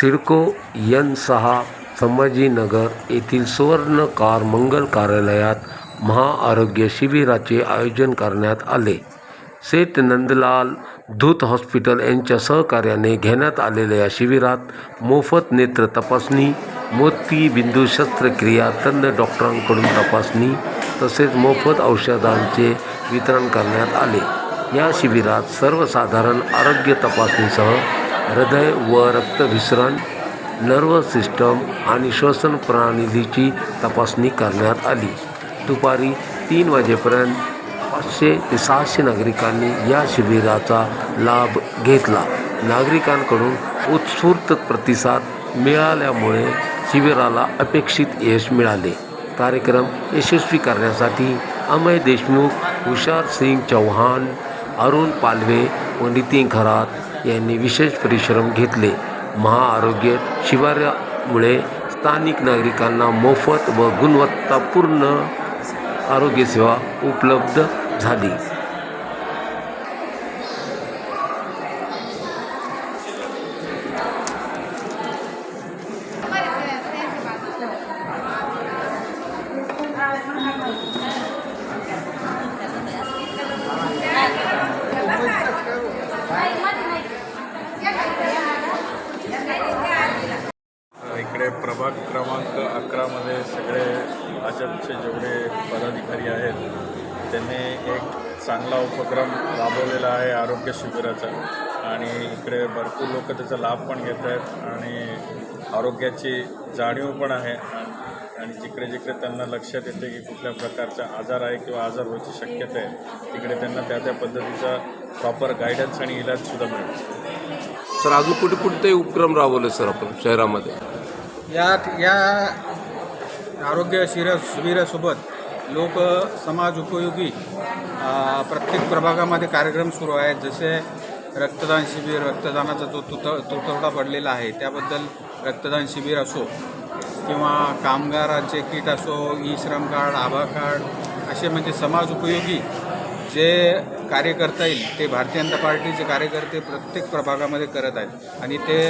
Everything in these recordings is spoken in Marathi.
सिडको यन सहा संभाजीनगर येथील सुवर्ण कार मंगल कार्यालयात महाआरोग्य शिबिराचे आयोजन करण्यात आले. सेठ नंदलाल धूत हॉस्पिटल यांच्या सहकार्याने घेण्यात आलेल्या या शिबिरात मोफत नेत्र तपासणी मोतीबिंदू शस्त्रक्रिया तज्ञ डॉक्टरांकडून तपासणी तसेच मोफत औषधांचे वितरण करण्यात आले. या शिबिरात सर्वसाधारण आरोग्य तपासणीसह हृदय व रक्तभिसरण नर्वस सिस्टम आणि श्वसन प्रणालीची तपासणी करण्यात आली. दुपारी तीन वाजेपर्यंत पाचशे ते सहाशे नागरिकांनी या शिबिराचा लाभ घेतला. नागरिकांकडून उत्स्फूर्त प्रतिसाद मिळाल्यामुळे शिबिराला अपेक्षित यश मिळाले. कार्यक्रम यशस्वी करण्यासाठी अमय देशमुख हुशार सिंग चौहान अरुण पालवे व नितीन खरात यांनी विशेष परिश्रम घेतले. महाआरोग्य शिबिरामुळे स्थानिक नागरिकांना मोफत व गुणवत्तापूर्ण आरोग्यसेवा उपलब्ध झाली इकडे प्रभाग क्रमांक अकरामध्ये सगळे भाजपचे जेवढे पदाधिकारी आहेत त्यांनी एक चांगला उपक्रम राबवलेला आहे आरोग्य शिबिराचा. आणि इकडे भरपूर लोक त्याचा लाभ पण घेत आहेत आणि आरोग्याची जाणीव पण आहे. आणि जिकडे जिकडे त्यांना लक्षात येते की कुठल्या प्रकारचा आजार आहे किंवा आजार व्हायची शक्यता आहे तिकडे त्यांना त्या त्या पद्धतीचा प्रॉपर गायडन्स आणि इलाजसुद्धा मिळतो. सर अजून कुठे कुठे ते उपक्रम राबवले सर आपण शहरामध्ये? या या आरोग्य शिबिरा शिबिरासोबत लोक समाज उपयोगी प्रत्येक प्रभागामध्ये कार्यक्रम सुरू आहेत. जसे रक्तदान शिबिर रक्तदानाचा जो तुत तुटवडा पडलेला आहे त्याबद्दल रक्तदान शिबिर असो किंवा कामगारांचे किट असो E Shram card Abha card असे म्हणजे समाज उपयोगी जे कार्य करता येईल ते भारतीय जनता पार्टीचे कार्यकर्ते प्रत्येक प्रभागामध्ये करत आहेत. आणि ते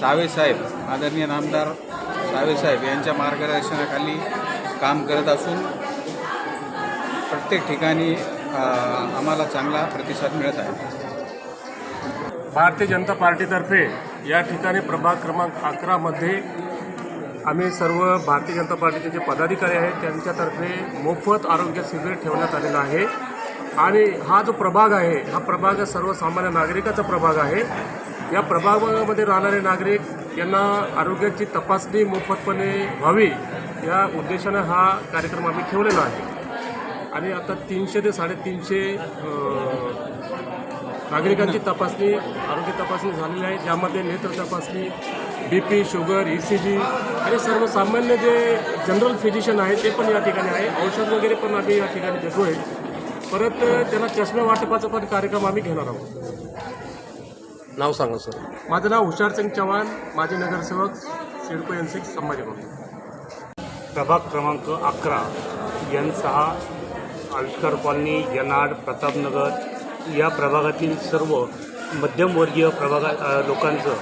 सावेसाहेब आदरणीय नामदार सावेसाहेब यांच्या मार्गदर्शनाखाली काम करत असून प्रत्येक ठिकाणी आम्हाला चांगला प्रतिसाद मिळत आहे. भारतीय जनता पार्टीतर्फे या ठिकाणी प्रभाग क्रमांक अकरामध्ये आम्ही सर्व भारतीय जनता पार्टीचे जे पदाधिकारी आहेत त्यांच्यातर्फे मोफत आरोग्य शिबिर ठेवण्यात आलेलं आहे. आणि हा जो प्रभाग आहे हा प्रभाग सर्वसामान्य नागरिकाचा प्रभाग आहे. या प्रभागामध्ये राहणारे नागरिक यांना आरोग्याची तपासणी मोफतपणे व्हावी या उद्देशानं हा कार्यक्रम आम्ही ठेवलेला आहे. आणि आता तीनशे ते साडेतीनशे नागरिकांची तपासणी आरोग्य तपासणी झालेली आहे ज्यामध्ये नेत्र तपासणी B P sugar E C G आणि सर्वसामान्य जे जनरल फिजिशियन आहे ते पण या ठिकाणी आहे. औषध वगैरे पण आम्ही या ठिकाणी देतो आहे परत त्यांना चष्मे वाटपाचा पण कार्यक्रम आम्ही घेणार आहोत. नाव सांगा सर. माझं नाव हुशार सिंग चव्हाण माजी नगरसेवक सिडको एन सिक्स संभाजीनगर प्रभाग क्रमांक अकरा एन सहा आविष्कार कॉलनी यनाड प्रतापनगर या प्रभागातील सर्व मध्यमवर्गीय प्रभागा लोकांचं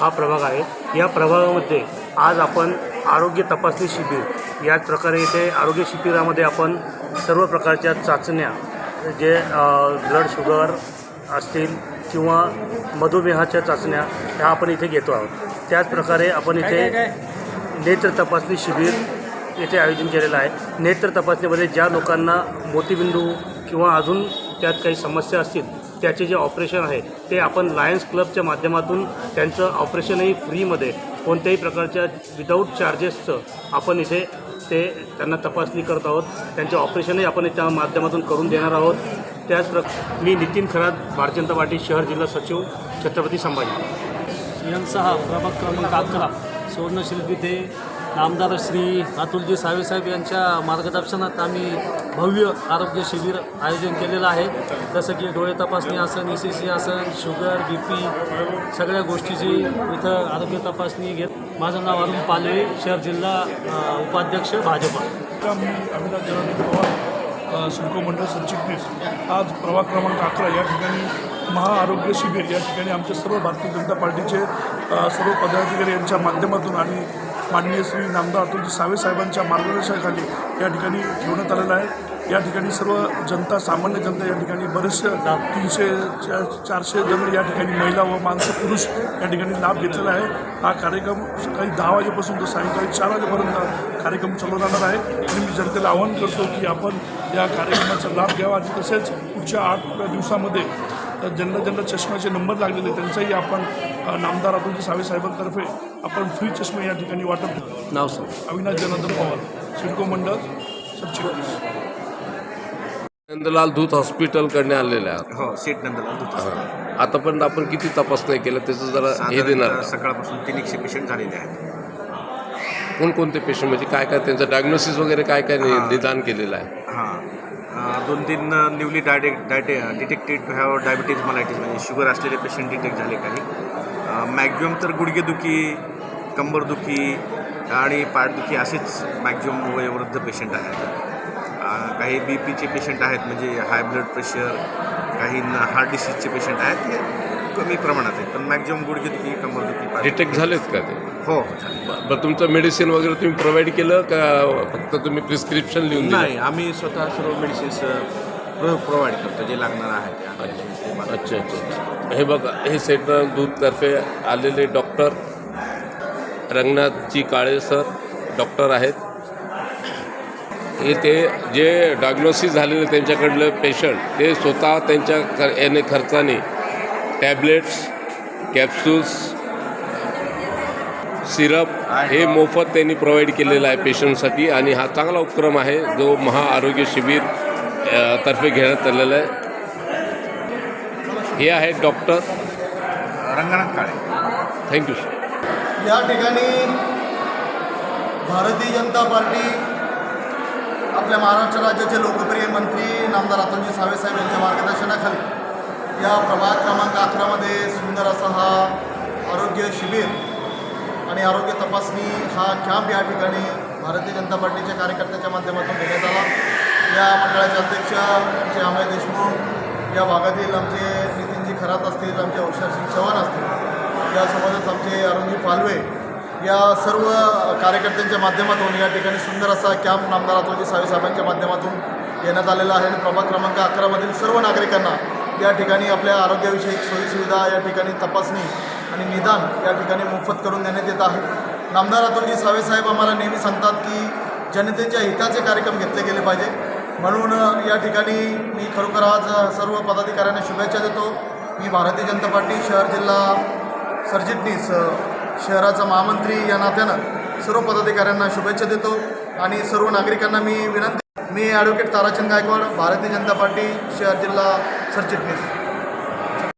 हा प्रभाग आहे. या प्रभागामध्ये आज आपण आरोग्य तपासणी शिबिर याच प्रकारे इथे आरोग्य शिबिरामध्ये आपण सर्व प्रकारच्या चाचण्या जे ब्लड शुगर असतील किंवा मधुमेहाच्या चाचण्या ह्या आपण इथे घेतो आहोत. त्याचप्रकारे आपण इथे नेत्र तपासणी शिबिर येथे आयोजन केलेलं आहे. नेत्र तपासणीमध्ये ज्या लोकांना मोतीबिंदू किंवा अजून त्यात काही समस्या असतील त्याचे जे ऑपरेशन आहे ते आपण लायन्स क्लबच्या माध्यमातून त्यांचं ऑपरेशनही फ्रीमध्ये कोणत्याही प्रकारच्या विदाऊट चार्जेसचं आपण इथे ते त्यांना तपासणी करत आहोत. त्यांचे ऑपरेशनही आपण त्या माध्यमातून करून देणार आहोत. त्याच प्र मी नितीन खरात भारतीय जनता पार्टी शहर जिल्हा सचिव छत्रपती संभाजी. एन सहा प्रभाग क्रमांक अकरा सुवर्णशिल्पी ते आमदार श्री अतुलजी साहेब यांच्या मार्गदर्शनात आम्ही भव्य आरोग्य शिबिर आयोजन केलेलं आहे. जसं की डोळे तपासणी आसन ई सी सी आसन शुगर बी पी सगळ्या गोष्टीची इथं आरोग्य तपासणी घेत माझं नाव अरुण पालवे शहर जिल्हा उपाध्यक्ष भाजपा. मी अमिताभ जनार्दन पवार सिडको मंडळ सरचिटणीस आज प्रभाग क्रमांक अकरा या ठिकाणी महाआरोग्य शिबिर या ठिकाणी आमच्या सर्व भारतीय जनता पार्टीचे सर्व पदाधिकारी यांच्या माध्यमातून आणि माननीय श्री नामदार अतुलजी सावे साहेबांच्या मार्गदर्शनाखाली या ठिकाणी ठेवण्यात आलेलं आहे. या ठिकाणी सर्व जनता सामान्य जनता या ठिकाणी बरेचसे तीनशे चार चारशे जण या ठिकाणी महिला व माणसं पुरुष या ठिकाणी लाभ घेतलेला आहे. हा कार्यक्रम सकाळी दहा वाजेपासून तर सायंकाळी चार वाजेपर्यंत कार्यक्रम चालू राहणार आहे. आणि मी जनतेला आवाहन करतो की आपण या कार्यक्रमाचा लाभ घ्यावा आणि तसेच पुढच्या आठ दिवसामध्ये ज्यांना ज्यांना चष्म्याचे नंबर लागलेले त्यांचाही आपण नामदार अतुलजी सावे साहेबांतर्फे आपण फ्री चष्मे या ठिकाणी वाटप. नाव सांग. अविनाश जनार्दन पवार सिडको मंडळ सरचिटणीस नंदलाल दूध हॉस्पिटलकडे आलेले आहात. हो सीट नंदलाल दूध हां. आतापर्यंत आपण किती तपासण्या केल्या त्याचं जरा हे देणार? सकाळपासून तीन एकशे पेशंट झालेले आहेत. कोणकोणते पेशंट म्हणजे काय काय त्यांचं डायग्नोसिस वगैरे काय काय निदान केलेलं आहे? हां. दोन तीन न्यूली डायटे डायटे detected to have diabetes mellitus म्हणजे शुगर असलेले पेशंट डिटेक्ट झाले काही. मॅक्झिमम तर गुडघेदुखी कंबरदुखी आणि पाठदुखी असेच मॅक्झिमम वयोवृद्ध पेशंट आहेत. काही बी पीचे पेशंट आहेत म्हणजे हाय ब्लड प्रेशर काही हार्ट डिसीजचे पेशंट आहेत हे कमी प्रमाणात आहेत. पण मॅक्झिमम गुडघेदुखी कंबरदुखी डिटेक्ट झालेत का ते? हो हो तुमचं मेडिसिन वगैरे तुम्ही प्रोव्हाइड केलं का फक्त तुम्ही प्रिस्क्रिप्शन लिहून दिलं? नाही आम्ही स्वतः सर्व मेडिसिन्स प्रोव्हाइड करतो जे लागणार आहे ते आम्ही अच्छा अच्छा अच्छा हे बघा हे सेंट्रल दूधतर्फे आलेले doctor Ranganathji Kale sir doctor आहेत. हे ते जे डायग्नोसिस झालेले त्यांच्याकडले पेशंट ते स्वतः त्यांच्या याने खर्चाने टॅबलेट्स कॅप्सूल्स सिरप हे मोफत त्यांनी प्रोव्हाइड केलेलं आहे पेशंटसाठी. आणि हा चांगला उपक्रम आहे जो महाआरोग्य शिबिर तर्फे घेण्यात आलेला आहे. हे आहेत doctor. Ranganath Kale. Thank you sir या ठिकाणी भारतीय जनता पार्टी आपल्या महाराष्ट्र राज्याचे लोकप्रिय मंत्री नामदार अतुलजी सावे साहेब यांच्या मार्गदर्शनाखाली या प्रभाग क्रमांक अकरामध्ये सुंदर असा हा आरोग्य शिबिर आणि आरोग्य तपासणी हा कॅम्प या ठिकाणी भारतीय जनता पार्टीच्या कार्यकर्त्याच्या माध्यमातून घेण्यात आला. या मंडळाचे अध्यक्ष आमचे अमय देशमुख या भागातील आमचे नितीनजी खरात असतील आमचे औषधसिंग चव्हाण असतील यासोबतच आमचे अरुणजी पालवे या सर्व कार्यकर्त्यांच्या माध्यमातून या ठिकाणी सुंदर असा कॅम्प नामदार अतुलजी साहेबांच्या माध्यमातून घेण्यात आलेला आहे. आणि प्रभाग क्रमांक अकरामधील सर्व नागरिकांना या ठिकाणी आपल्या आरोग्यविषयक सोयीसुविधा या ठिकाणी तपासणी आणि निदान या ठिकाणी मोफत करून देण्यात येत आहे. नामदार अतुलजी सावेसाहेब आम्हाला नेहमी सांगतात की जनतेच्या हिताचे कार्यक्रम घेतले गेले पाहिजे. म्हणून या ठिकाणी मी खरोखर आज सर्व पदाधिकाऱ्यांना शुभेच्छा देतो. मी भारतीय जनता पार्टी शहर जिल्हा सरचिटणीस शहराचा महामंत्री या नात्यानं सर्व पदाधिकाऱ्यांना शुभेच्छा देतो आणि सर्व नागरिकांना मी विनंती मी ॲडव्होकेट ताराचंद गायकवाड भारतीय जनता पार्टी शहर जिल्हा सरचिटणीस.